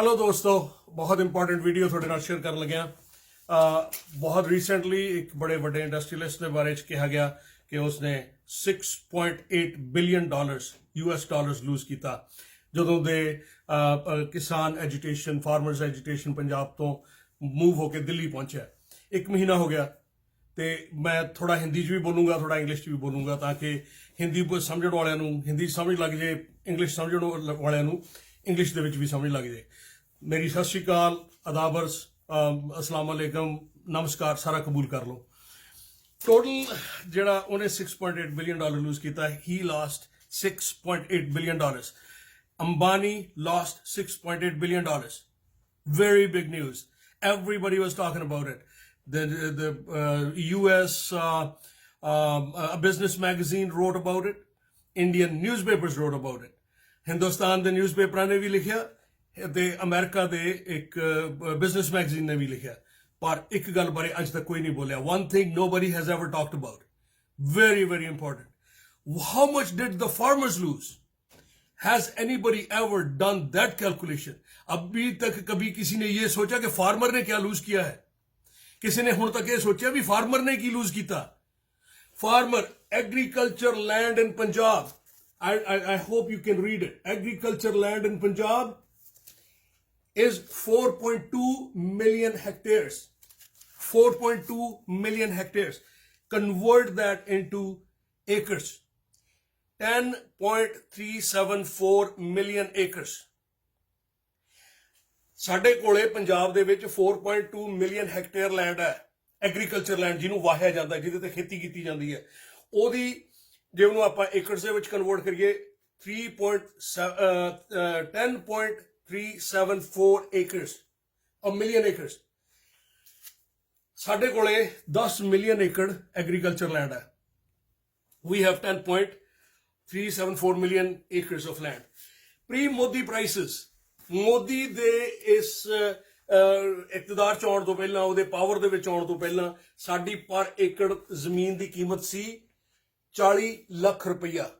Hello ਦੋਸਤੋ ਬਹੁਤ important video ਤੁਹਾਡੇ ਨਾਲ ਸ਼ੇਅਰ ਕਰਨ ਲੱਗਿਆ ਬਹੁਤ ਰੀਸੈਂਟਲੀ ਇੱਕ ਬੜੇ ਵੱਡੇ ਇੰਡਸਟਰੀਅਲਿਸਟ ਦੇ ਬਾਰੇ ਵਿੱਚ ਕਿਹਾ ਗਿਆ ਕਿ ਉਸਨੇ 6.8 billion dollars US dollars lose ਕੀਤਾ ਜਦੋਂ ਦੇ ਕਿਸਾਨ ਐਜੀਟੇਸ਼ਨ ਫਾਰਮਰਸ ਐਜੀਟੇਸ਼ਨ ਪੰਜਾਬ ਤੋਂ ਮੂਵ ਹੋ ਕੇ ਦਿੱਲੀ ਪਹੁੰਚਿਆ ਇੱਕ ਮਹੀਨਾ ਹੋ ਗਿਆ ਤੇ ਮੈਂ ਥੋੜਾ ਹਿੰਦੀ 'ਚ ਵੀ ਬੋਲੂੰਗਾ ਥੋੜਾ ਇੰਗਲਿਸ਼ 'ਚ ਵੀ ਬੋਲੂੰਗਾ ਤਾਂ ਕਿ ਹਿੰਦੀ ਸਮਝਣ ਵਾਲਿਆਂ ਨੂੰ ਹਿੰਦੀ ਸਮਝ ਲੱਗ ਜੇ ਇੰਗਲਿਸ਼ ਸਮਝਣ ਵਾਲਿਆਂ ਨੂੰ ਇੰਗਲਿਸ਼ ਦੇ ਵਿੱਚ ਵੀ ਸਮਝ ਲੱਗ ਜੇ ਮੇਰੀ ਸਤਿ ਸ਼੍ਰੀ ਅਕਾਲ ਅਦਾਬਰਸ ਅਸਲਾਮ ਅਲੈਕਮ ਨਮਸਕਾਰ ਸਾਰਾ ਕਬੂਲ ਕਰ ਲਓ ਟੋਟਲ ਜਿਹੜਾ ਉਹਨੇ 6.8 ਬਿਲੀਅਨ ਡਾਲਰ ਲੂਜ਼ ਕੀਤਾ ਹੀ last 6.8 billion dollars Ambani last 6.8 billion dollars very big news. Everybody was talking about it. The the uh, U.S. Uh, um, a business magazine wrote about it. Indian newspapers wrote about it. Hindustan ਦੇ ਨਿਊਜ਼ਪੇਪਰਾਂ ਨੇ ਵੀ ਲਿਖਿਆ ਦੇ America ਦੇ ਇੱਕ business magazine ਨੇ ਵੀ ਲਿਖਿਆ ਪਰ ਇੱਕ ਗੱਲ ਬਾਰੇ ਅੱਜ ਤੱਕ ਕੋਈ ਨਹੀਂ ਬੋਲਿਆ one thing nobody has ever talked about very very important how much did the farmers lose has anybody ever done that calculation abhi tak kabhi kisi ne ye socha ki farmer ne kya lose kiya hai kisi ne hun tak ye socha bhi farmer ne ki lose kita farmer agriculture land in punjab I, I i hope you can read it agriculture land in punjab is 4.2 million hectares. 4.2 million hectares. Convert that into acres. 10.374 million acres. ਸਾਡੇ ਕੋਲੇ ਪੰਜਾਬ ਦੇ ਵਿੱਚ 4.2 million hectare land ਹੈ agriculture land ਜਿਹਨੂੰ ਵਾਹਿਆ ਜਾਂਦਾ ਜਿਹਦੇ ਤੇ ਖੇਤੀ ਕੀਤੀ ਜਾਂਦੀ ਹੈ ਉਹਦੀ ਜੇ ਉਹਨੂੰ ਆਪਾਂ ਏਕੜਸ ਦੇ ਵਿੱਚ ਕਨਵਰਟ ਕਰੀਏ 3. 10. 374 acres a million acres ਸਾਡੇ ਕੋਲੇ 10 ਮਿਲੀਅਨ ਏਕੜ ਐਗਰੀਕਲਚਰ ਲੈਂਡ ਹੈ we have 10.374 million acres of land pre Modi prices Modi ਦੇ ਇਸ ਇਕਤਦਾਰ ਚੌਣ ਤੋਂ ਪਹਿਲਾਂ ਉਹਦੇ ਪਾਵਰ ਦੇ ਵਿੱਚ ਆਉਣ ਤੋਂ ਪਹਿਲਾਂ ਸਾਡੀ ਪਰ ਏਕੜ ਜ਼ਮੀਨ ਦੀ ਕੀਮਤ ਸੀ 40 ਲੱਖ ਰੁਪਈਆ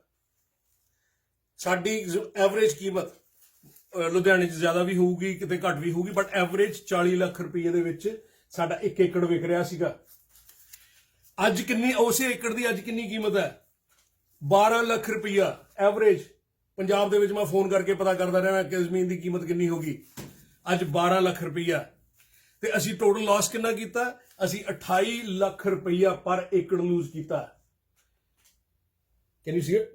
ਸਾਡੀ ਐਵਰੇਜ ਕੀਮਤ ਲੁਧਿਆਣੇ 'ਚ ਜ਼ਿਆਦਾ ਵੀ ਹੋਊਗੀ ਕਿਤੇ ਘੱਟ ਵੀ ਹੋਊਗੀ ਬਟ ਐਵਰੇਜ 40 ਲੱਖ ਰੁਪਏ ਦੇ ਵਿੱਚ ਸਾਡਾ 1 ਏਕੜ ਵਿਕ ਰਿਹਾ ਸੀਗਾ ਅੱਜ ਕਿੰਨੀ ਉਸੇ ਏਕੜ ਦੀ ਅੱਜ ਕਿੰਨੀ ਕੀਮਤ ਹੈ 12 ਲੱਖ ਰੁਪਇਆ ਐਵਰੇਜ ਪੰਜਾਬ ਦੇ ਵਿੱਚ ਮੈਂ ਫੋਨ ਕਰਕੇ ਪਤਾ ਕਰਦਾ ਰਿਹਾ ਕਿ ਜ਼ਮੀਨ ਦੀ ਕੀਮਤ ਕਿੰਨੀ ਹੋਗੀ ਅੱਜ 12 ਲੱਖ ਰੁਪਇਆ ਤੇ ਅਸੀਂ ਟੋਟਲ ਲਾਸ ਕਿੰਨਾ ਕੀਤਾ ਅਸੀਂ 28 ਲੱਖ ਰੁਪਇਆ ਪਰ ਏਕੜ ਲੂਜ਼ ਕੀਤਾ ਕੈਨ ਯੂ ਸੀ ਇਟ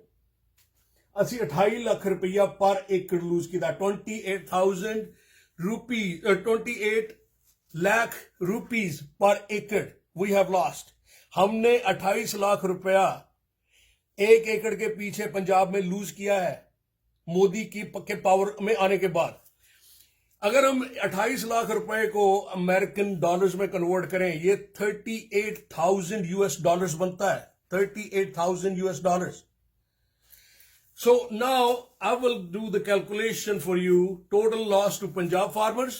ਅਸੀਂ 28 ਲੱਖ ਰੁਪਈਆ ਪਰ ਏਕੜ ਲੂਜ਼ ਕੀਤਾ 28000 ਰੁਪੀ 28 लाख रुपीस पर एकड़ वी हैव लॉस्ट हमने 28 लाख रुपया एक एकड़ के पीछे पंजाब में लूज किया है मोदी की पक्के पावर में आने के बाद अगर हम 28 लाख रुपए को अमेरिकन डॉलर्स में कन्वर्ट करें ये 38,000 यूएस डॉलर्स बनता है 38,000 US dollars So now I will do the calculation for you total loss to Punjab farmers.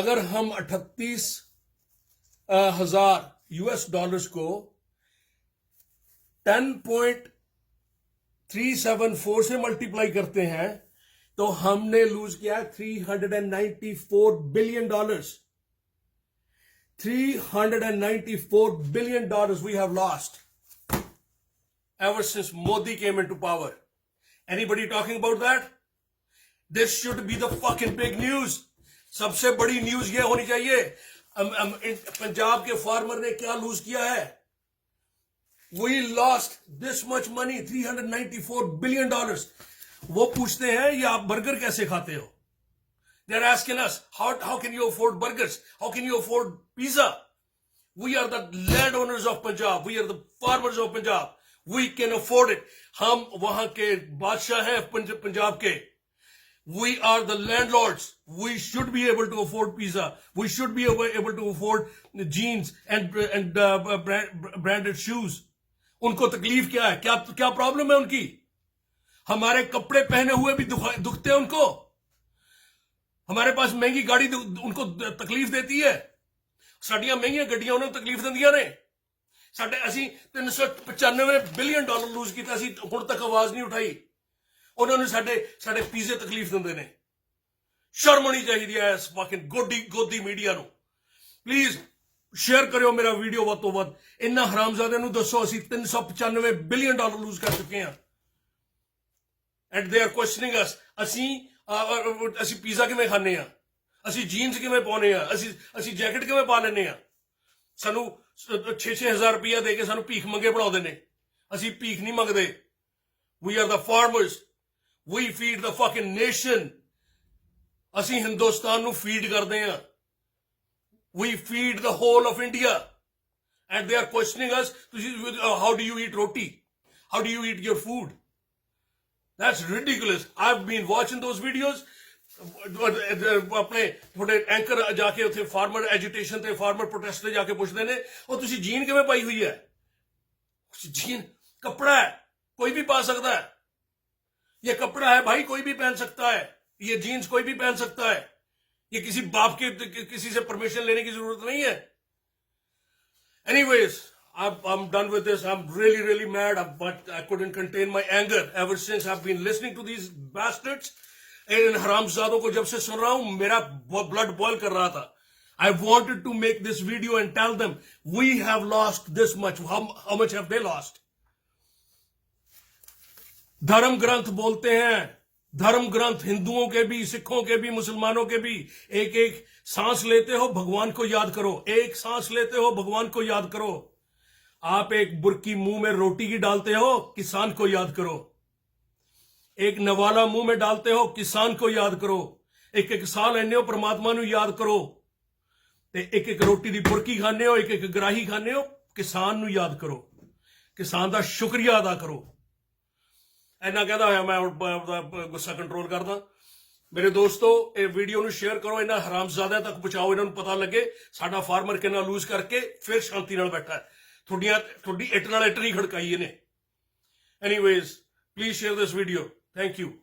अगर हम अठतीस हजार यूएस डॉलर्स को 10.374 से मल्टीप्लाई करते हैं तो हमने लूज किया 394 billion dollars 394 billion dollars we have lost ever since Modi came into power. Anybody talking about that? This should be the fucking big news. सबसे बड़ी न्यूज ये होनी चाहिए अम, अम, पंजाब के फार्मर ने क्या लूज किया है we lost this much money 394 billion dollars वो पूछते हैं ये आप बर्गर कैसे खाते हो they're asking us how how can you afford burgers how can you afford pizza we are the land owners of Punjab we are the farmers of Punjab we can afford it हम वहां के बादशाह हैं पंज, पंजाब के we are the land We we should be able to afford We we should able able to afford and and uh, brand, branded उनको तकलीफ क्या है क्या क्या प्रॉब्लम है उनकी हमारे कपड़े पहने हुए भी दुखते हैं उनको हमारे पास महंगी गाड़ी उनको तकलीफ देती है साड़ियां महंगी गड्डियां उन्हें तकलीफ देंदिया ने ਸਾਡੇ ਅਸੀਂ 395 ਬਿਲੀਅਨ ਡਾਲਰ ਲੂਜ਼ ਕੀਤਾ ਸੀ ਹੁਣ ਤੱਕ ਆਵਾਜ਼ ਨਹੀਂ ਉਠਾਈ ਉਹਨਾਂ ਨੂੰ ਸਾਡੇ ਸਾਡੇ ਪੀਜ਼ੇ ਤਕਲੀਫ ਦਿੰਦੇ ਨੇ ਸ਼ਰਮ ਨਹੀਂ ਚਾਹੀਦੀ ਐ ਇਸ ਫਕਿੰਗ ਗੋਡੀ ਗੋਦੀ ਮੀਡੀਆ ਨੂੰ ਪਲੀਜ਼ ਸ਼ੇਅਰ ਕਰਿਓ ਮੇਰਾ ਵੀਡੀਓ ਵੱਧ ਤੋਂ ਵੱਧ ਇੰਨਾ ਹਰਾਮਜ਼ਾਦੇ ਨੂੰ ਦੱਸੋ ਅਸੀਂ 395 ਬਿਲੀਅਨ ਡਾਲਰ ਲੂਜ਼ ਕਰ ਚੁੱਕੇ ਹਾਂ ਐਂਡ ਦੇ ਆਰ ਕੁਐਸਚਨਿੰਗ ਅਸ ਅਸੀਂ ਅਸੀਂ ਪੀਜ਼ਾ ਕਿਵੇਂ ਖਾਣੇ ਆ ਅਸੀਂ ਜੀਨਸ ਕਿਵੇਂ ਪਾਉਨੇ ਆ ਅਸੀਂ ਅਸੀਂ ਜੈਕਟ ਕਿਵੇਂ ਪਾ ਲੈਨੇ ਆ ਸਾਨੂੰ 6-6000 ਰੁਪਇਆ ਦੇ ਕੇ ਸਾਨੂੰ ਭੀਖ ਮੰਗੇ ਬਣਾਉਂਦੇ ਨੇ ਅਸੀਂ ਭੀਖ ਨਹੀਂ ਮੰਗਦੇ we are the farmers we feed the fucking nation ਅਸੀਂ ਹਿੰਦੁਸਤਾਨ ਨੂੰ ਫੀਡ ਕਰਦੇ ਆ we feed the whole of India and they are questioning us ਤੁਸੀਂ how do you eat roti how do you eat your food that's ridiculous. I've been watching those videos अपने ਤੁਹਾਡੇ anchor ਜਾ ਕੇ ਉੱਥੇ ਫਾਰਮਰ ਐਜੀਟੇਸ਼ਨ ਤੇ farmer protest ਤੇ ਜਾ ਕੇ ਪੁੱਛਦੇ ਨੇ ਉਹ ਤੁਸੀਂ ਜੀਨ ਕਿਵੇਂ ਪਾਈ ਹੋਈ ਹੈ ਜੀਨ ਕਪੜਾ ਹੈ ਕੋਈ ਵੀ ये कपड़ा है भाई कोई भी पहन सकता है ये जीन्स कोई भी पहन सकता है ये किसी बाप के किसी से परमिशन लेने की जरूरत नहीं है any ways I am done with this I am really really mad but I contain my anger ever since I been listening to these bastards इन हरामजादों को जब से सुन रहा हूं मेरा ब्लड बॉयल कर रहा था I wanted to make this video and tell them we have lost this much How, how much have they धर्म ग्रंथ बोलते हैं धर्म ग्रंथ हिंदुओं के भी सिखों के भी मुसलमानों के भी एक एक सांस लेते हो भगवान को याद करो एक सांस लेते हो भगवान को याद करो आप एक बुरकी मुंह में रोटी की डालते हो किसान को याद करो ਇੱਕ ਨਵਾਲਾ ਮੂੰਹ ਮੇ डालते ਹੋ ਕਿਸਾਨ ਕੋ ਯਾਦ ਕਰੋ ਇੱਕ ਇੱਕ ਸਾਹ ਲੈਂਦੇ ਹੋ ਪ੍ਰਮਾਤਮਾ ਨੂੰ ਯਾਦ ਕਰੋ ਤੇ ਇੱਕ ਇੱਕ ਰੋਟੀ ਦੀ ਬੁਰਕੀ ਖਾਣੇ ਹੋ ਇੱਕ ਇੱਕ ਗਰਾਹੀ ਖਾਣੇ ਹੋ ਕਿਸਾਨ ਨੂੰ ਯਾਦ ਕਰੋ ਕਿਸਾਨ ਦਾ ਸ਼ੁਕਰੀਆ ਅਦਾ ਕਰੋ ਐਨਾ ਕਹਦਾ ਹੋਇਆ ਮੈਂ ਆਪਣਾ ਗੁੱਸਾ ਕੰਟਰੋਲ ਕਰਦਾ ਮੇਰੇ ਦੋਸਤੋ ਇਹ ਵੀਡੀਓ ਨੂੰ ਸ਼ੇਅਰ ਕਰੋ ਇਹਨਾਂ ਹਰਾਮਜ਼ਾਦਿਆਂ ਤੱਕ ਪਹੁੰਚਾਓ ਇਹਨਾਂ ਨੂੰ ਪਤਾ ਲੱਗੇ ਸਾਡਾ ਫਾਰਮਰ ਕਿੰਨਾ ਲੂਜ਼ ਕਰਕੇ ਫਿਰ ਸ਼ਾਂਤੀ ਨਾਲ ਬੈਠਾ ਤੁਹਾਡੀਆਂ ਤੁਹਾਡੀ ਇੱਟ ਨਾਲ ਇੱਟ ਨਹੀਂ ਖੜਕਾਈ ਇਹਨੇ anyways please share this video Thank you.